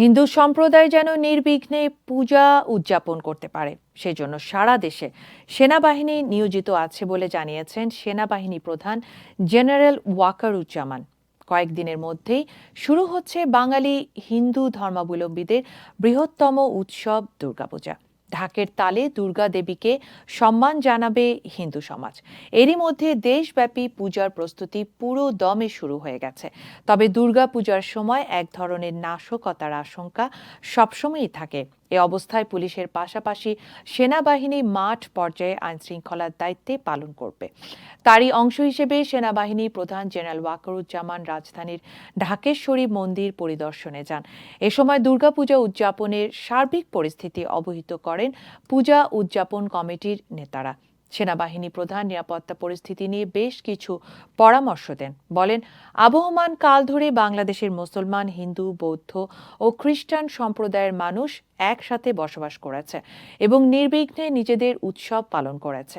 হিন্দু সম্প্রদায় যেন নির্বিঘ্নে পূজা উদযাপন করতে পারে, সেজন্য সারা দেশে সেনাবাহিনী নিয়োজিত আছে বলে জানিয়েছেন সেনাবাহিনী প্রধান জেনারেল ওয়াকারুজ্জামান। কয়েকদিনের মধ্যেই শুরু হচ্ছে বাঙালি হিন্দু ধর্মাবলম্বীদের বৃহত্তম উৎসব দুর্গাপূজা। ঢাকের তালে দুর্গা দেবীকে সম্মান জানাবে হিন্দু সমাজ। এরই মধ্যে দেশব্যাপী পূজার প্রস্তুতি পুরো দমে শুরু হয়ে গেছে। তবে দুর্গা পূজার সময় এক ধরনের নাশকতার আশঙ্কা সবসময়ই থাকে। এ অবস্থায় পুলিশের পাশাপাশি সেনাবাহিনী মাঠ পর্যায়ে আইনশৃঙ্খলার দায়িত্বে পালন করবে। তারই অংশ হিসেবে সেনাবাহিনী প্রধান জেনারেল ওয়াকরুজ্জামান রাজধানীর ঢাকেশ্বরী মন্দির পরিদর্শনে যান। এ সময় দুর্গাপূজা উদযাপনের সার্বিক পরিস্থিতি অবহিত করেন পূজা উদযাপন কমিটির নেতারা। সেনাবাহিনী প্রধান নিরাপত্তা পরিস্থিতি নিয়ে বেশ কিছু পরামর্শ দেন। বলেন, আবহমান কাল ধরে বাংলাদেশের মুসলমান, হিন্দু, বৌদ্ধ ও খ্রিস্টান সম্প্রদায়ের মানুষ একসাথে বসবাস করেছে এবং নির্বিঘ্নে নিজেদের উৎসব পালন করেছে।